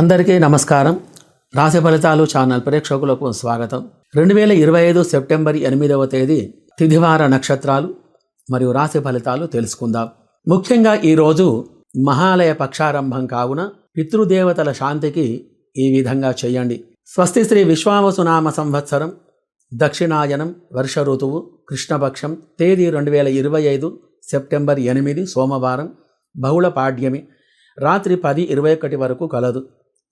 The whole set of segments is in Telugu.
అందరికీ నమస్కారం. రాశి ఫలితాలు ఛానల్ ప్రేక్షకులకు స్వాగతం. రెండు వేల ఇరవై ఐదు సెప్టెంబర్ ఎనిమిదవ తేదీ తిథివార నక్షత్రాలు మరియు రాశి ఫలితాలు తెలుసుకుందాం. ముఖ్యంగా ఈరోజు మహాలయ పక్షారంభం కావున పితృదేవతల శాంతికి ఈ విధంగా చేయండి. స్వస్తి శ్రీ విశ్వావసునామ సంవత్సరం దక్షిణాయనం వర్ష ఋతువు కృష్ణపక్షం తేదీ రెండు వేల ఇరవై ఐదు సెప్టెంబర్ ఎనిమిది సోమవారం బహుళ పాడ్యమి రాత్రి పది ఇరవై ఒకటి వరకు కలదు.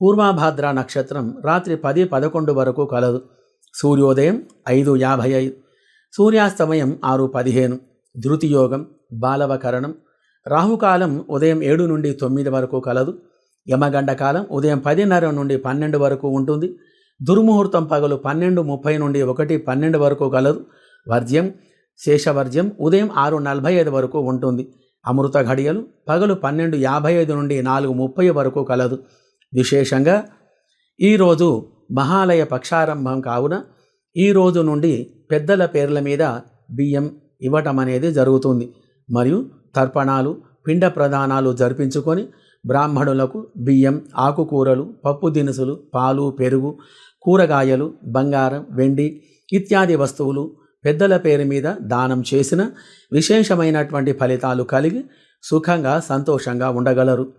పూర్వాభాద్ర నక్షత్రం రాత్రి పది పదకొండు వరకు కలదు. సూర్యోదయం ఐదు యాభై ఐదు. సూర్యాస్తమయం ఆరు పదిహేను. ధృతియోగం బాలవకరణం. రాహుకాలం ఉదయం ఏడు నుండి తొమ్మిది వరకు కలదు. యమగండ కాలం ఉదయం పదిన్నర నుండి పన్నెండు వరకు ఉంటుంది. దుర్ముహూర్తం పగలు పన్నెండు ముప్పై నుండి ఒకటి పన్నెండు వరకు కలదు. వర్జ్యం శేషవర్జ్యం ఉదయం ఆరు నలభై ఐదు వరకు ఉంటుంది. అమృత ఘడియలు పగలు పన్నెండు యాభై ఐదు నుండి నాలుగు ముప్పై వరకు కలదు. విశేషంగా ఈరోజు మహాలయ పక్షారంభం కావున ఈ రోజు నుండి పెద్దల పేర్ల మీద బియ్యం ఇవ్వటం అనేది జరుగుతుంది. మరియు తర్పణాలు పిండ ప్రదానాలు జరిపించుకొని బ్రాహ్మణులకు బియ్యం ఆకుకూరలు పప్పు దినుసులు పాలు పెరుగు కూరగాయలు బంగారం వెండి ఇత్యాది వస్తువులు పెద్దల పేరు మీద దానం చేసిన విశేషమైనటువంటి ఫలితాలు కలిగి సుఖంగా సంతోషంగా ఉండగలరు.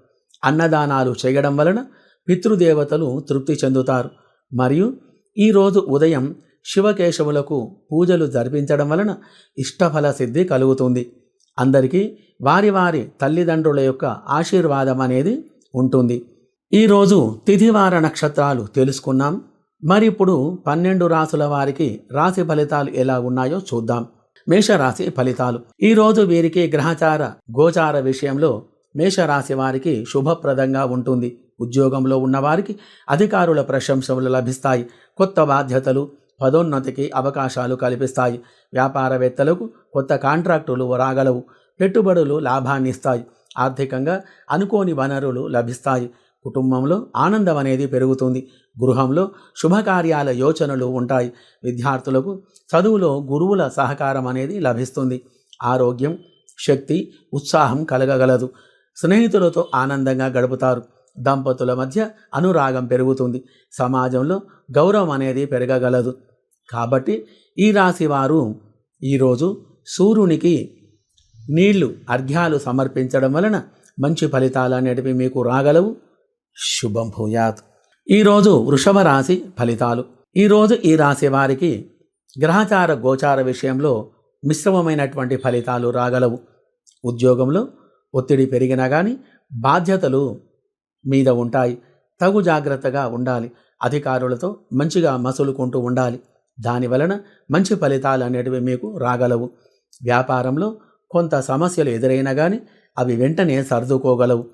అన్నదానాలు చేయడం వలన పితృదేవతలు తృప్తి చెందుతారు. మరియు ఈరోజు ఉదయం శివకేశవులకు పూజలు జరిపించడం వలన ఇష్టఫల సిద్ధి కలుగుతుంది. అందరికీ వారి వారి తల్లిదండ్రుల యొక్క ఆశీర్వాదం అనేది ఉంటుంది. ఈరోజు తిథివార నక్షత్రాలు తెలుసుకున్నాం. మరి ఇప్పుడు పన్నెండు రాసుల వారికి రాశి ఫలితాలు ఎలా ఉన్నాయో చూద్దాం. మేషరాశి ఫలితాలు. ఈరోజు వీరికి గ్రహచార గోచార విషయంలో మేషరాశి వారికి శుభప్రదంగా ఉంటుంది. ఉద్యోగంలో ఉన్నవారికి అధికారుల ప్రశంసలు లభిస్తాయి. కొత్త బాధ్యతలు పదోన్నతికి అవకాశాలు కల్పిస్తాయి. వ్యాపారవేత్తలకు కొత్త కాంట్రాక్టులు రాగలవు. పెట్టుబడులు లాభాన్ని ఇస్తాయి ఆర్థికంగా అనుకోని వనరులు లభిస్తాయి. కుటుంబంలో ఆనందం అనేది పెరుగుతుంది. గృహంలో శుభకార్యాల యోచనలు ఉంటాయి. విద్యార్థులకు చదువులో గురువుల సహకారం అనేది లభిస్తుంది. ఆరోగ్యం శక్తి ఉత్సాహం కలగగలదు. స్నేహితులతో ఆనందంగా గడుపుతారు. దంపతుల మధ్య అనురాగం పెరుగుతుంది. సమాజంలో గౌరవం అనేది పెరగగలదు. కాబట్టి ఈ రాశి వారు ఈరోజు సూర్యునికి నీళ్ళు అర్ఘ్యాలు సమర్పించడం వలన మంచి ఫలితాలు అనేటివి మీకు రాగలవు. శుభం భూయాత్. ఈరోజు వృషభ రాశి ఫలితాలు. ఈరోజు ఈ రాశి వారికి గ్రహచార గోచార విషయంలో మిశ్రమమైనటువంటి ఫలితాలు రాగలవు. ఉద్యోగంలో ఒత్తిడి పెరిగినా కానీ బాధ్యతలు మీద ఉంటాయి. తగు జాగ్రత్తగా ఉండాలి. అధికారులతో మంచిగా మసులుకుంటూ ఉండాలి. దాని వలన మంచి ఫలితాలు అనేటివి మీకు రాగలవు. వ్యాపారంలో కొంత సమస్యలు ఎదురైనా కానీ అవి వెంటనే సర్దుకోగలవు.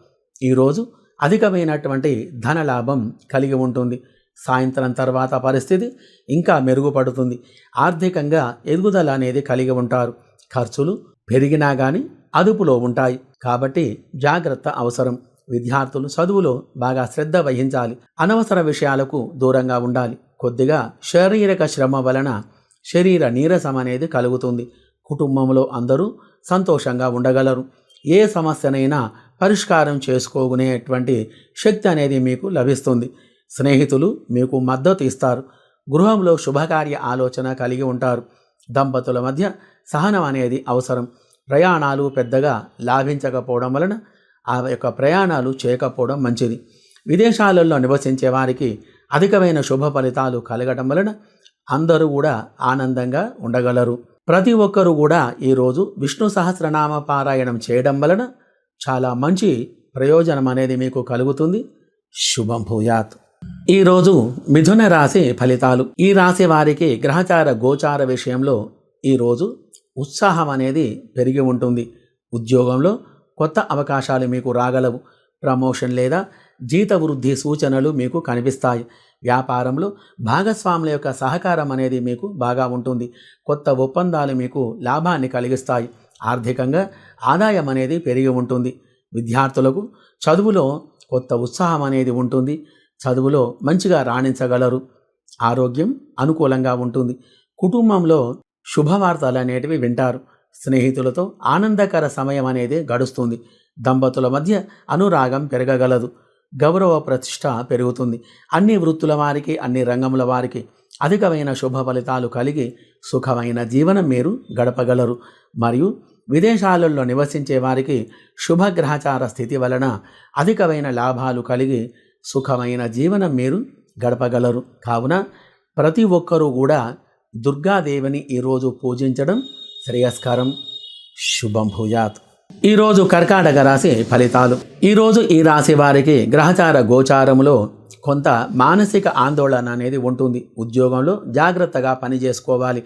ఈరోజు అధికమైనటువంటి ధన లాభం కలిగి ఉంటుంది. సాయంత్రం తర్వాత పరిస్థితి ఇంకా మెరుగుపడుతుంది. ఆర్థికంగా ఎదుగుదల అనేది కలిగి ఉంటారు. ఖర్చులు పెరిగినా కానీ అదుపులో ఉంటాయి. కాబట్టి జాగ్రత్త అవసరం. విద్యార్థులు చదువులో బాగా శ్రద్ధ వహించాలి. అనవసర విషయాలకు దూరంగా ఉండాలి. కొద్దిగా శారీరక శ్రమ వలన శరీర నీరసం అనేది కలుగుతుంది. కుటుంబంలో అందరూ సంతోషంగా ఉండగలరు. ఏ సమస్యనైనా పరిష్కారం చేసుకోకునేటువంటి శక్తి అనేది మీకు లభిస్తుంది. స్నేహితులు మీకు మద్దతు ఇస్తారు. గృహంలో శుభకార్య ఆలోచన కలిగి ఉంటారు. దంపతుల మధ్య సహనం అనేది అవసరం. ప్రయాణాలు పెద్దగా లాభించకపోవడం వలన ఆ యొక్క ప్రయాణాలు చేయకపోవడం మంచిది. విదేశాలలో నివసించే వారికి అధికమైన శుభ ఫలితాలు కలగడం వలన అందరూ కూడా ఆనందంగా ఉండగలరు. ప్రతి ఒక్కరూ కూడా ఈరోజు విష్ణు సహస్రనామ పారాయణం చేయడం వలన చాలా మంచి ప్రయోజనం అనేది మీకు కలుగుతుంది. శుభం భూయాత్. ఈరోజు మిథున రాశి ఫలితాలు. ఈ రాశి వారికి గ్రహచార గోచార విషయంలో ఈరోజు ఉత్సాహం అనేది పెరిగి ఉంటుంది. ఉద్యోగంలో కొత్త అవకాశాలు మీకు రాగలవు. ప్రమోషన్ లేదా జీత వృద్ధి సూచనలు మీకు కనిపిస్తాయి. వ్యాపారంలో భాగస్వాముల యొక్క సహకారం అనేది మీకు బాగా ఉంటుంది. కొత్త ఒప్పందాలు మీకు లాభాన్ని కలిగిస్తాయి. ఆర్థికంగా ఆదాయం అనేది పెరిగి ఉంటుంది. విద్యార్థులకు చదువులో కొత్త ఉత్సాహం అనేది ఉంటుంది. చదువులో మంచిగా రాణించగలరు. ఆరోగ్యం అనుకూలంగా ఉంటుంది. కుటుంబంలో శుభవార్తలు అనేటివి వింటారు. స్నేహితులతో ఆనందకర సమయం అనేది గడుస్తుంది. దంపతుల మధ్య అనురాగం పెరగగలదు. గౌరవ ప్రతిష్ట పెరుగుతుంది. అన్ని వృత్తుల వారికి అన్ని రంగముల వారికి అధికమైన శుభ ఫలితాలు కలిగి సుఖమైన జీవనం మీరు గడపగలరు. మరియు విదేశాలలో నివసించే వారికి శుభగ్రహచార స్థితి వలన అధికమైన లాభాలు కలిగి సుఖమైన జీవనం మీరు గడపగలరు. కావున ప్రతి ఒక్కరూ కూడా దుర్గాదేవిని ఈరోజు పూజించడం శ్రేయస్కరం. శుభం భూయాత్. ఈరోజు కర్కాటక రాశి ఫలితాలు. ఈరోజు ఈ రాశి వారికి గ్రహచార గోచారములో కొంత మానసిక ఆందోళన అనేది ఉంటుంది. ఉద్యోగంలో జాగ్రత్తగా పని చేసుకోవాలి.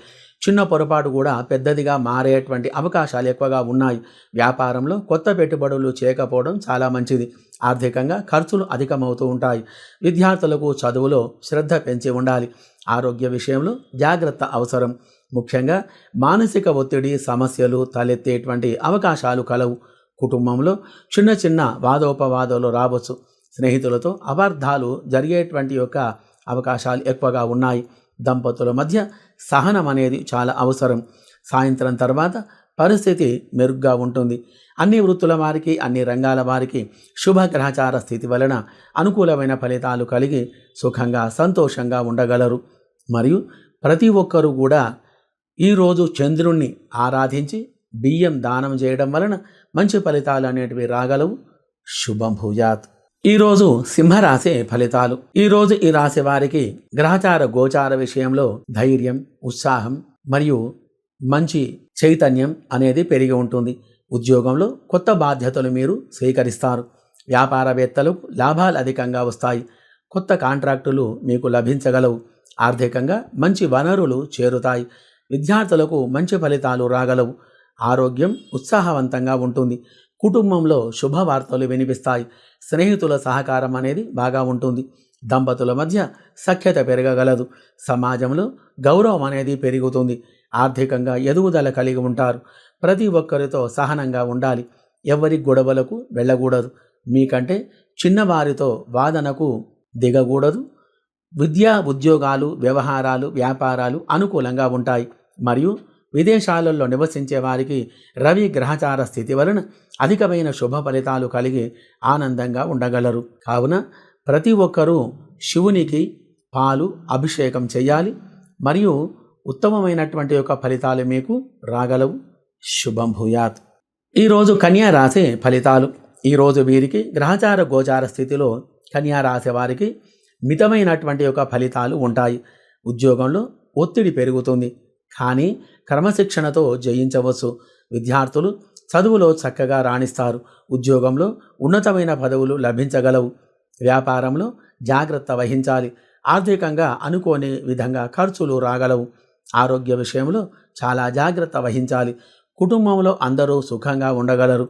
చిన్న పొరపాటు కూడా పెద్దదిగా మారేటువంటి అవకాశాలు ఎక్కువగా ఉన్నాయి. వ్యాపారంలో కొత్త పెట్టుబడులు చేయకపోవడం చాలా మంచిది. ఆర్థికంగా ఖర్చులు అధికమవుతూ ఉంటాయి. విద్యార్థులకు చదువులో శ్రద్ధ పెంచి ఉండాలి. ఆరోగ్య విషయంలో జాగ్రత్త అవసరం. ముఖ్యంగా మానసిక ఒత్తిడి సమస్యలు తలెత్తేటువంటి అవకాశాలు కలవు. కుటుంబంలో చిన్న చిన్న వాదోపవాదాలు రావచ్చు. స్నేహితులతో అపార్థాలు జరిగేటువంటి యొక్క అవకాశాలు ఎక్కువగా ఉన్నాయి. దంపతుల మధ్య సహనం అనేది చాలా అవసరం. సాయంత్రం తర్వాత పరిస్థితి మెరుగ్గా ఉంటుంది. అన్ని వృత్తుల వారికి అన్ని రంగాల వారికి శుభ గ్రహచార స్థితి వలన అనుకూలమైన ఫలితాలు కలిగి సుఖంగా సంతోషంగా ఉండగలరు. మరియు ప్రతి ఒక్కరూ కూడా ఈరోజు చంద్రుణ్ణి ఆరాధించి బియ్యం దానం చేయడం వలన మంచి ఫలితాలు అనేటివి రాగలవు. శుభభూజాత్ ఈరోజు సింహరాశి ఫలితాలు. ఈరోజు ఈ రాశి వారికి గ్రహచార గోచార విషయంలో ధైర్యం ఉత్సాహం మరియు మంచి చైతన్యం అనేది పెరిగి ఉంటుంది. ఉద్యోగంలో కొత్త బాధ్యతలు మీరు స్వీకరిస్తారు. వ్యాపారవేత్తలకు లాభాలు అధికంగా వస్తాయి. కొత్త కాంట్రాక్టులు మీకు లభించగలవు. ఆర్థికంగా మంచి వనరులు చేరుతాయి. విద్యార్థులకు మంచి ఫలితాలు రాగలవు. ఆరోగ్యం ఉత్సాహవంతంగా ఉంటుంది. కుటుంబంలో శుభవార్తలు వినిపిస్తాయి. స్నేహితుల సహకారం అనేది బాగా ఉంటుంది. దంపతుల మధ్య సఖ్యత పెరగగలదు. సమాజంలో గౌరవం అనేది పెరుగుతుంది. ఆర్థికంగా ఎదుగుదల కలిగి ఉంటారు. ప్రతి ఒక్కరితో సహనంగా ఉండాలి. ఎవరి గొడవలకు వెళ్ళకూడదు. మీకంటే చిన్నవారితో వాదనకు దిగకూడదు. విద్యా ఉద్యోగాలు వ్యవహారాలు వ్యాపారాలు అనుకూలంగా ఉంటాయి. మరియు విదేశాలలో నివసించే వారికి రవి గ్రహచార స్థితి వలన అధికమైన శుభ ఫలితాలు కలిగి ఆనందంగా ఉండగలరు. కావున ప్రతి ఒక్కరూ శివునికి పాలు అభిషేకం చేయాలి. మరియు ఉత్తమమైనటువంటి యొక్క ఫలితాలు మీకు రాగలవు. శుభం భూయాత్. ఈరోజు కన్యా రాశి ఫలితాలు. ఈరోజు వీరికి గ్రహచార గోచార స్థితిలో కన్యా రాశి వారికి మితమైనటువంటి యొక్క ఫలితాలు ఉంటాయి. ఉద్యోగంలో ఒత్తిడి పెరుగుతుంది. కానీ క్రమశిక్షణతో జయించవచ్చు. విద్యార్థులు చదువులో చక్కగా రాణిస్తారు. ఉద్యోగంలో ఉన్నతమైన పదవులు లభించగలవు. వ్యాపారంలో జాగ్రత్త వహించాలి. ఆర్థికంగా అనుకోని విధంగా ఖర్చులు రాగలవు. ఆరోగ్య విషయంలో చాలా జాగ్రత్త వహించాలి. కుటుంబంలో అందరూ సుఖంగా ఉండగలరు.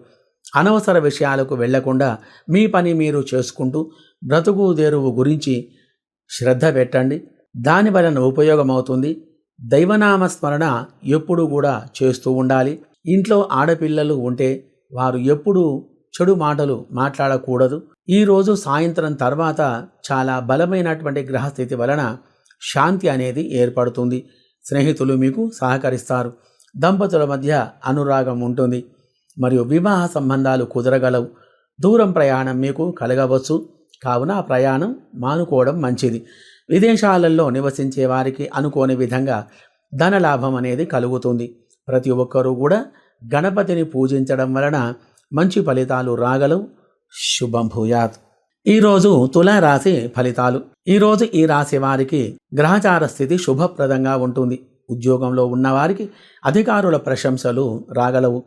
అనవసర విషయాలకు వెళ్ళకుండా మీ పని మీరు చేసుకుంటూ బ్రతుకు దేరువు గురించి శ్రద్ధ పెట్టండి. దాని వలన ఉపయోగమవుతుంది. దైవనామ స్మరణ ఎప్పుడు కూడా చేస్తూ ఉండాలి. ఇంట్లో ఆడపిల్లలు ఉంటే వారు ఎప్పుడూ చెడు మాటలు మాట్లాడకూడదు. ఈరోజు సాయంత్రం తర్వాత చాలా బలమైనటువంటి గ్రహస్థితి వలన శాంతి అనేది ఏర్పడుతుంది. స్నేహితులు మీకు సహకరిస్తారు. దంపతుల మధ్య అనురాగం ఉంటుంది. మరియు వివాహ సంబంధాలు కుదరగలవు. దూరం ప్రయాణం మీకు కలగవచ్చు. కావున ఆ ప్రయాణం మానుకోవడం మంచిది. విదేశాలలో నివసించే వారికి అనుకోని విధంగా ధనలాభం అనేది కలుగుతుంది. ప్రతి ఒక్కరూ కూడా గణపతిని పూజించడం వలన మంచి ఫలితాలు రాగలవు. శుభం భూయాత్. ఈరోజు తులారాశి ఫలితాలు. ఈరోజు ఈ రాశి వారికి గ్రహచార స్థితి శుభప్రదంగా ఉంటుంది. ఉద్యోగంలో ఉన్నవారికి అధికారుల ప్రశంసలు రాగలవు.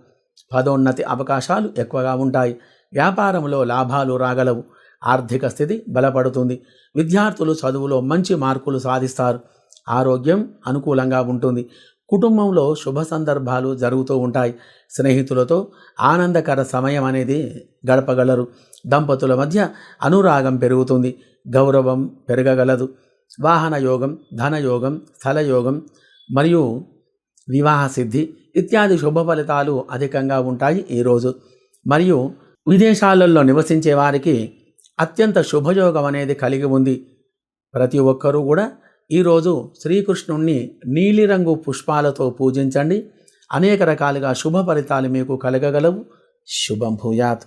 పదోన్నతి అవకాశాలు ఎక్కువగా ఉంటాయి. వ్యాపారంలో లాభాలు రాగలవు. ఆర్థిక స్థితి బలపడుతుంది. విద్యార్థులు చదువులో మంచి మార్కులు సాధిస్తారు. ఆరోగ్యం అనుకూలంగా ఉంటుంది. కుటుంబంలో శుభ సందర్భాలు జరుగుతూ ఉంటాయి. స్నేహితులతో ఆనందకర సమయం అనేది గడపగలరు. దంపతుల మధ్య అనురాగం పెరుగుతుంది. గౌరవం పెరగగలదు. వాహన యోగం ధనయోగం స్థలయోగం మరియు వివాహ సిద్ధి ఇత్యాది శుభ ఫలితాలు అధికంగా ఉంటాయి ఈరోజు మరియు విదేశాలలో నివసించే వారికి అత్యంత శుభయోగం అనేది కలిగి ఉంది. ప్రతి ఒక్కరూ కూడా ఈరోజు శ్రీకృష్ణుణ్ణి నీలిరంగు పుష్పాలతో పూజించండి. అనేక రకాలుగా శుభ ఫలితాలు మీకు కలగగలవు. శుభం భూయాత్.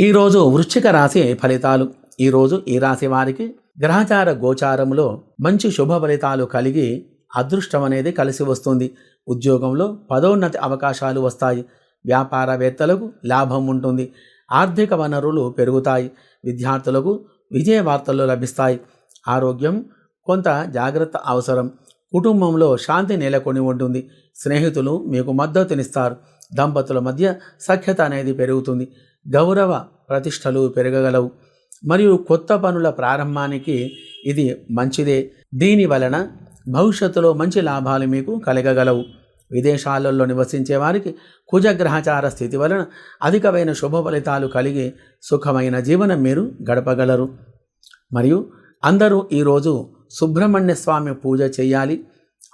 ఈరోజు వృశ్చిక రాశి ఫలితాలు. ఈరోజు ఈ రాశి వారికి గ్రహచార గోచారంలో మంచి శుభ ఫలితాలు కలిగి అదృష్టం అనేది కలిసి వస్తుంది. ఉద్యోగంలో పదోన్నతి అవకాశాలు వస్తాయి. వ్యాపారవేత్తలకు లాభం ఉంటుంది. ఆర్థిక వనరులు పెరుగుతాయి. విద్యార్థులకు విజయ వార్తలు లభిస్తాయి. ఆరోగ్యం కొంత జాగ్రత్త అవసరం. కుటుంబంలో శాంతి నెలకొని ఉంటుంది. స్నేహితులు మీకు మద్దతునిస్తారు. దంపతుల మధ్య సఖ్యత అనేది పెరుగుతుంది. గౌరవ ప్రతిష్టలు పెరగగలవు. మరియు కొత్త పనుల ప్రారంభానికి ఇది మంచిదే. దీని వలన భవిష్యత్తులో మంచి లాభాలు మీకు కలగగలవు. విదేశాలలో నివసించే వారికి కుజగ్రహచార స్థితి వలన అధికమైన శుభ ఫలితాలు కలిగి సుఖమైన జీవనం మీరు గడపగలరు. మరియు అందరూ ఈరోజు సుబ్రహ్మణ్య స్వామి పూజ చేయాలి.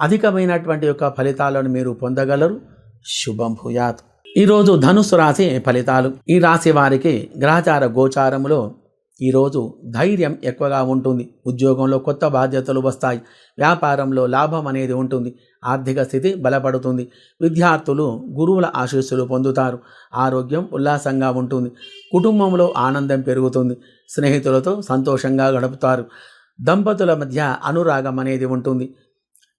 అధికమైనటువంటి యొక్క ఫలితాలను మీరు పొందగలరు. శుభం భూయాత్. ఈరోజు ధనుసు రాశి ఫలితాలు. ఈ రాశి వారికి గ్రహచార గోచారములో ఈరోజు ధైర్యం ఎక్కువగా ఉంటుంది. ఉద్యోగంలో కొత్త బాధ్యతలు వస్తాయి. వ్యాపారంలో లాభం అనేది ఉంటుంది. ఆర్థిక స్థితి బలపడుతుంది. విద్యార్థులు గురువుల ఆశీస్సులు పొందుతారు. ఆరోగ్యం ఉల్లాసంగా ఉంటుంది. కుటుంబంలో ఆనందం పెరుగుతుంది. స్నేహితులతో సంతోషంగా గడుపుతారు. దంపతుల మధ్య అనురాగం అనేది ఉంటుంది.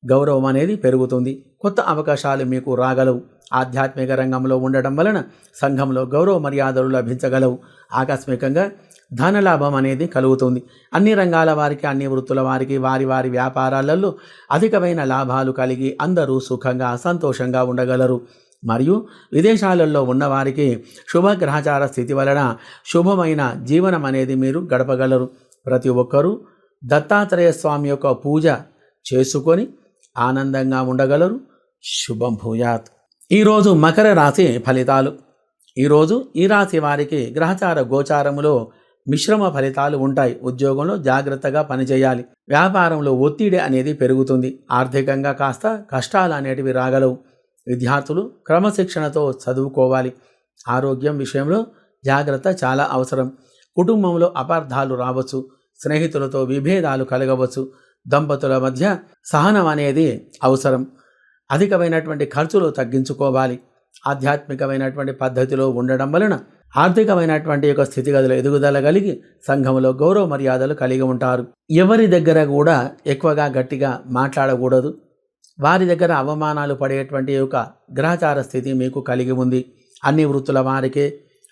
గౌరవం అనేది పెరుగుతుంది. కొత్త అవకాశాలు మీకు రాగలవు. ఆధ్యాత్మిక రంగంలో ఉండటం వలన సంఘంలో గౌరవ మర్యాదలు లభించగలవు. ఆకస్మికంగా ధనలాభం అనేది కలుగుతుంది. అన్ని రంగాల వారికి అన్ని వృత్తుల వారికి వారి వారి వ్యాపారాలలో అధికమైన లాభాలు కలిగి అందరూ సుఖంగా సంతోషంగా ఉండగలరు. మరియు విదేశాలలో ఉన్నవారికి శుభగ్రహచార స్థితి వలన శుభమైన జీవనం అనేది మీరు గడపగలరు. ప్రతి ఒక్కరూ దత్తాత్రేయ స్వామి యొక్క పూజ చేసుకొని ఆనందంగా ఉండగలరు. శుభం భూయాత్. ఈరోజు మకర రాశి ఫలితాలు. ఈరోజు ఈ రాశి వారికి గ్రహచార గోచారములో మిశ్రమ ఫలితాలు ఉంటాయి. ఉద్యోగంలో జాగ్రత్తగా పనిచేయాలి. వ్యాపారంలో ఒత్తిడి అనేది పెరుగుతుంది. ఆర్థికంగా కాస్త కష్టాలు అనేటివి రాగలవు. విద్యార్థులు క్రమశిక్షణతో చదువుకోవాలి. ఆరోగ్యం విషయంలో జాగ్రత్త చాలా అవసరం. కుటుంబంలో అపార్థాలు రావచ్చు. స్నేహితులతో విభేదాలు కలగవచ్చు. దంపతుల మధ్య సహనం అనేది అవసరం. అధికమైనటువంటి ఖర్చులు తగ్గించుకోవాలి. ఆధ్యాత్మికమైనటువంటి పద్ధతిలో ఉండడం వలన ఆర్థికమైనటువంటి యొక్క స్థితిగతులు ఎదుగుదల కలిగి సంఘంలో గౌరవ మర్యాదలు కలిగి ఉంటారు. ఎవరి దగ్గర కూడా ఎక్కువగా గట్టిగా మాట్లాడకూడదు. వారి దగ్గర అవమానాలు పడేటువంటి యొక్క గ్రహచార స్థితి మీకు కలిగి ఉంది. అన్ని వృత్తుల వారికే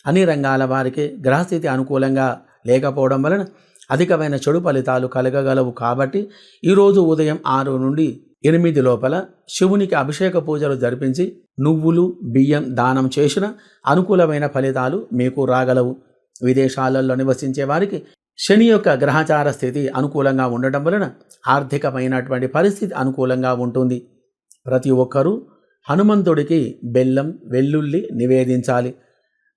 అన్ని రంగాల వారికి గ్రహస్థితి అనుకూలంగా లేకపోవడం వలన అధికమైన చెడు ఫలితాలు కలగగలవు కాబట్టి ఈరోజు ఉదయం ఆరు నుండి ఎనిమిది లోపల శివునికి అభిషేక పూజలు జరిపించి నువ్వులు బియ్యం దానం చేసిన అనుకూలమైన ఫలితాలు మీకు రాగలవు. విదేశాలలో నివసించే వారికి శని యొక్క గ్రహచార స్థితి అనుకూలంగా ఉండటం వలన ఆర్థికమైనటువంటి పరిస్థితి అనుకూలంగా ఉంటుంది. ప్రతి ఒక్కరూ హనుమంతుడికి బెల్లం వెల్లుల్లి నివేదించాలి.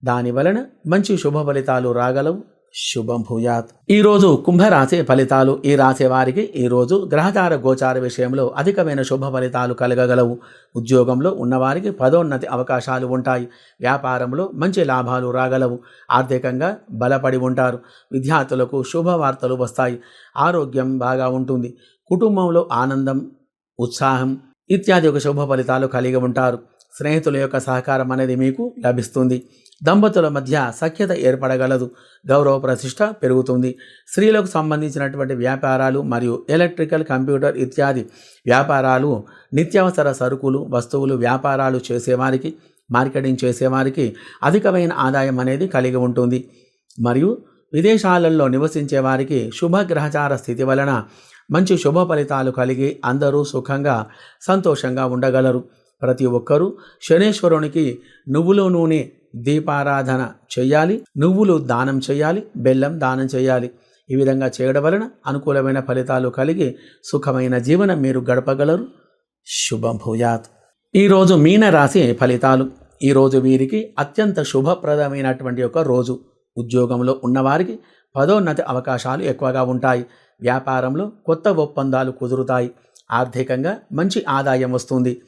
దాని వలన మంచి శుభ ఫలితాలు రాగలవు. శుభం భూయాత్. ఈరోజు కుంభరాశి ఫలితాలు ఈ రాశి వారికి ఈరోజు గ్రహచార గోచార విషయంలో అధికమైన శుభ ఫలితాలు కలగగలవు. ఉద్యోగంలో ఉన్నవారికి పదోన్నతి అవకాశాలు ఉంటాయి. వ్యాపారంలో మంచి లాభాలు రాగలవు. ఆర్థికంగా బలపడి ఉంటారు. విద్యార్థులకు శుభవార్తలు వస్తాయి. ఆరోగ్యం బాగా ఉంటుంది. కుటుంబంలో ఆనందం ఉత్సాహం ఇత్యాది ఒక శుభ ఫలితాలు కలిగి ఉంటారు. స్నేహితుల యొక్క సహకారం అనేది మీకు లభిస్తుంది. దంపతుల మధ్య సఖ్యత ఏర్పడగలదు. గౌరవ ప్రతిష్ట పెరుగుతుంది. స్త్రీలకు సంబంధించినటువంటి వ్యాపారాలు మరియు ఎలక్ట్రికల్ కంప్యూటర్ ఇత్యాది వ్యాపారాలు నిత్యావసర సరుకులు వస్తువులు వ్యాపారాలు చేసేవారికి మార్కెటింగ్ చేసేవారికి అధికమైన ఆదాయం అనేది కలిగి ఉంటుంది. మరియు విదేశాలలో నివసించే వారికి శుభగ్రహచార స్థితి వలన మంచి శుభ ఫలితాలు కలిగి అందరూ సుఖంగా సంతోషంగా ఉండగలరు. ప్రతి ఒక్కరూ శనేశ్వరునికి నువ్వుల నూనె దీపారాధన చేయాలి నువ్వులు దానం చేయాలి బెల్లం దానం చేయాలి. ఈ విధంగా చేయడం వలన అనుకూలమైన ఫలితాలు కలిగి సుఖమైన జీవనం మీరు గడపగలరు. శుభం భూయాత్. ఈరోజు మీన రాశి ఫలితాలు. ఈరోజు వీరికి అత్యంత శుభప్రదమైనటువంటి ఒక రోజు. ఉద్యోగంలో ఉన్నవారికి పదోన్నతి అవకాశాలు ఎక్కువగా ఉంటాయి. వ్యాపారంలో కొత్త ఒప్పందాలు కుదురుతాయి. ఆర్థికంగా మంచి ఆదాయం వస్తుంది.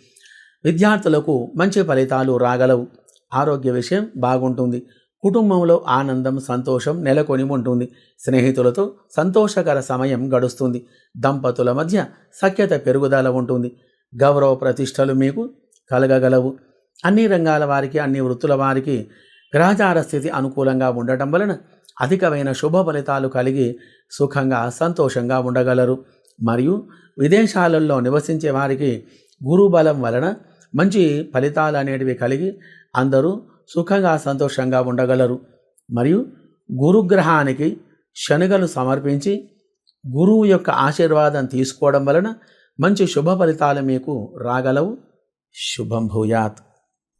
విద్యార్థులకు మంచి ఫలితాలు రాగలవు. ఆరోగ్య విషయం బాగుంటుంది. కుటుంబంలో ఆనందం సంతోషం నెలకొని ఉంటుంది. స్నేహితులతో సంతోషకర సమయం గడుస్తుంది. దంపతుల మధ్య సఖ్యత పెరుగుదల ఉంటుంది. గౌరవ ప్రతిష్టలు మీకు కలగగలవు. అన్ని రంగాల వారికి అన్ని వృత్తుల వారికి గ్రహచార స్థితి అనుకూలంగా ఉండటం వలన అధికమైన శుభ ఫలితాలు కలిగి సుఖంగా సంతోషంగా ఉండగలరు. మరియు విదేశాలలో నివసించే వారికి గురుబలం వలన మంచి ఫలితాలు అనేటివి కలిగి అందరూ సుఖంగా సంతోషంగా ఉండగలరు. మరియు గురుగ్రహానికి శనగలు సమర్పించి గురువు యొక్క ఆశీర్వాదం తీసుకోవడం వలన మంచి శుభ ఫలితాలు మీకు రాగలవు. శుభం భూయాత్.